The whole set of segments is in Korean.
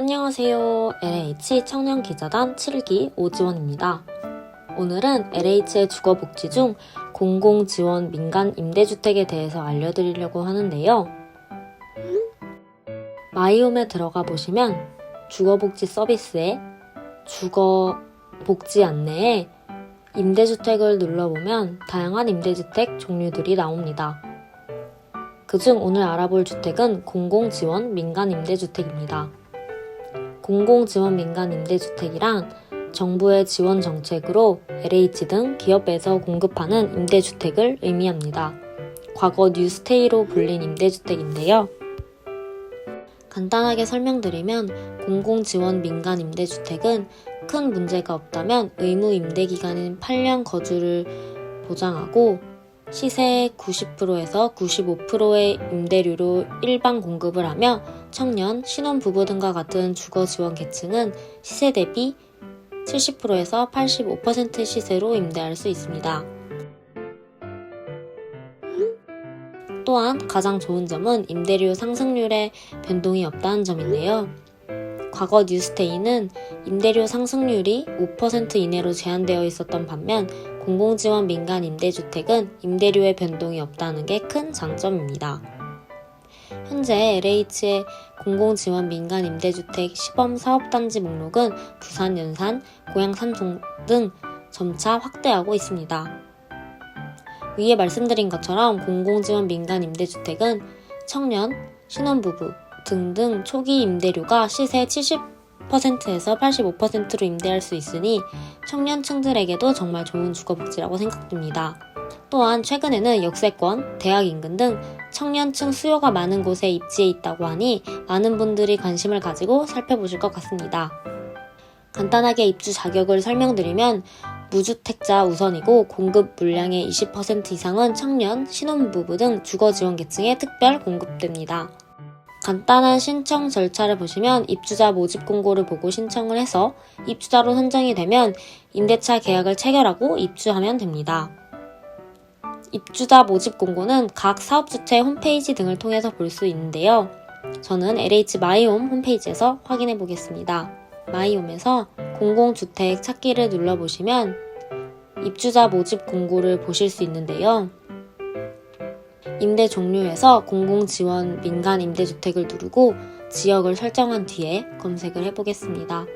안녕하세요. LH 청년기자단 7기 오지원입니다. 오늘은 LH의 주거복지 중 공공지원 민간 임대주택에 대해서 알려드리려고 하는데요. 마이홈에 들어가 보시면 주거복지 서비스에 주거복지 안내에 임대주택을 눌러보면 다양한 임대주택 종류들이 나옵니다. 그중 오늘 알아볼 주택은 공공지원 민간 임대주택입니다. 공공지원 민간 임대주택이란 정부의 지원 정책으로 LH 등 기업에서 공급하는 임대주택을 의미합니다. 과거 뉴스테이로 불린 임대주택인데요. 간단하게 설명드리면 공공지원 민간 임대주택은 큰 문제가 없다면 의무 임대 기간인 8년 거주를 보장하고 시세의 90%에서 95%의 임대료로 일반 공급을 하며 청년, 신혼부부 등과 같은 주거 지원 계층은 시세 대비 70%에서 85% 시세로 임대할 수 있습니다. 또한 가장 좋은 점은 임대료 상승률에 변동이 없다는 점인데요. 과거 뉴스테이는 임대료 상승률이 5% 이내로 제한되어 있었던 반면 공공지원 민간 임대주택은 임대료의 변동이 없다는 게 큰 장점입니다. 현재 LH의 공공지원 민간 임대주택 시범 사업단지 목록은 부산, 연산, 고양, 삼성 등 점차 확대하고 있습니다. 위에 말씀드린 것처럼 공공지원 민간 임대주택은 청년, 신혼부부 등등 초기 임대료가 시세 70% 에서 85%로 임대할 수 있으니 청년층들에게도 정말 좋은 주거복지라고 생각됩니다. 또한 최근에는 역세권, 대학 인근 등 청년층 수요가 많은 곳에 입지해 있다고 하니 많은 분들이 관심을 가지고 살펴보실 것 같습니다. 간단하게 입주 자격을 설명드리면 무주택자 우선이고 공급 물량의 20% 이상은 청년, 신혼부부 등 주거 지원 계층에 특별 공급됩니다. 간단한 신청 절차를 보시면 입주자 모집 공고를 보고 신청을 해서 입주자로 선정이 되면 임대차 계약을 체결하고 입주하면 됩니다. 입주자 모집 공고는 각 사업주체 홈페이지 등을 통해서 볼 수 있는데요. 저는 LH 마이홈 홈페이지에서 확인해 보겠습니다. 마이홈에서 공공주택 찾기를 눌러보시면 입주자 모집 공고를 보실 수 있는데요. 임대 종류에서 공공지원 민간 임대주택을 누르고 지역을 설정한 뒤에 검색을 해보겠습니다.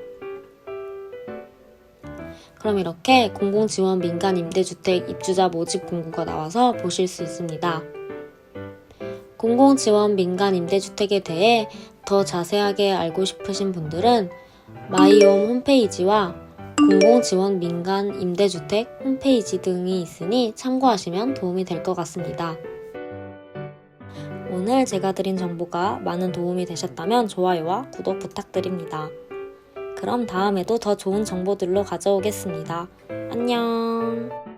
그럼 이렇게 공공지원 민간 임대주택 입주자 모집 공고가 나와서 보실 수 있습니다. 공공지원 민간 임대주택에 대해 더 자세하게 알고 싶으신 분들은 마이홈 홈페이지와 공공지원 민간 임대주택 홈페이지 등이 있으니 참고하시면 도움이 될 것 같습니다. 오늘 제가 드린 정보가 많은 도움이 되셨다면 좋아요와 구독 부탁드립니다. 그럼 다음에도 더 좋은 정보들로 가져오겠습니다. 안녕.